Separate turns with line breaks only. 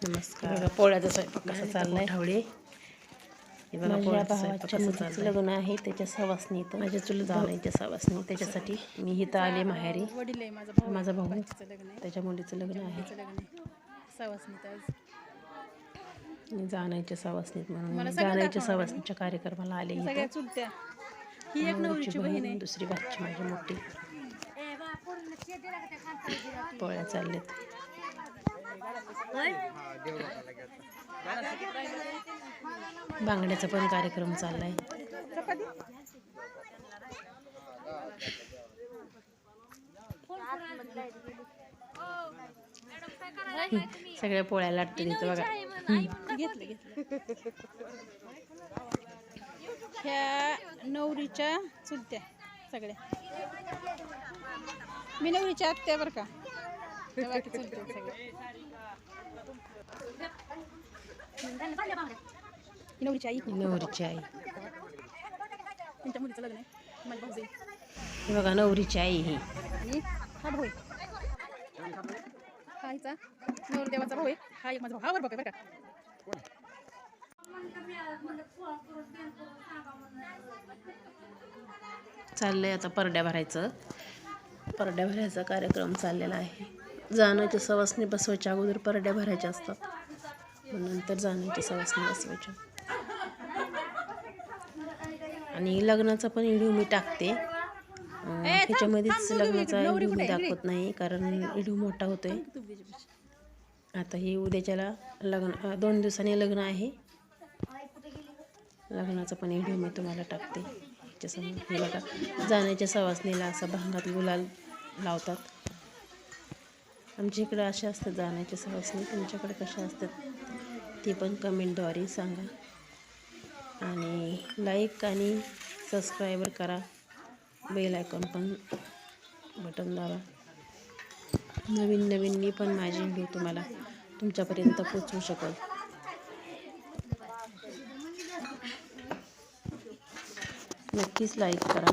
नमस्कार.
बघा पोळ्याचा स्वयंपाक कसा चाललाय?
हे बघा
माझ्या भावाच्या मुलीचं लग्न आहे त्याच्या सवासनी तर
माझ्या चुलत
जावयाच्या सवासनी त्याच्यासाठी मी इथं आले माहेरी.
माझा भाऊ
माझा भाऊ
बाकीचं लग्न आहे.
त्याच्या मुलीचं लग्न आहे. जाण्याच्या सवासनीत म्हणून जाण्याच्या सवासनीच्या कार्यक्रमाला आले
ही बहीण
दुसरी भाची माझी मोठी. पोळ्या चाललेत बांगड्याचा पण कार्यक्रम चाललाय. सगळ्या पोळ्या लाटतो तिथं बघा.
घेतलं घेतलं ह्या नवरीच्या चुलत्या सगळ्या. मी नवरीच्या आत्या बरं का? नवरीची आई.
नवरीची आई
त्यांच्या मुलीचं लग्न आहे. माझी भाऊ
हे बघा नवरीची आई ही.
आणि हा भाऊ आहे. हा हिचा नवरदेवाचा भाऊ आहे. हा एक माझा भाऊ. बघा बरं का.
चाललंय आता परड्या भरायचं. परड्या भरायचा कार्यक्रम चाललेला आहे. जाण्याच्या सवासनी बसवायच्या अगोदर परड्या भरायच्या असतात. मग नंतर जाण्याच्या सवासनी बसवायच्या. आणि लग्नाचा पण व्हिडिओ मी टाकते. त्याच्यामध्येच लग्नाचा व्हिडिओ मी दाखवत नाही कारण व्हिडिओ मोठा होतोय. आता हे उद्याच्याला लग्न दोन दिवसांनी लग्न आहे. लग्नाचा पण व्हिडिओ मी तुम्हाला टाकते. त्याच्यासमोर हे बघा जाण्याच्या सवासणीला असं भांगात गुलाल लावतात. आमच्या इकडं अशा असतात जाण्याचे सवासणी तुमच्याकडे कशा असतात ते पण कमेंटद्वारे सांगा. आणि लाईक आणि सबस्क्राईबर करा. बेल आयकॉन पण बटन दाबा नवीन नवीन मी पण माझे व्हिडिओ तुम्हाला तुमच्यापर्यंत पोचवू शकल. नक्कीच लाईक करा.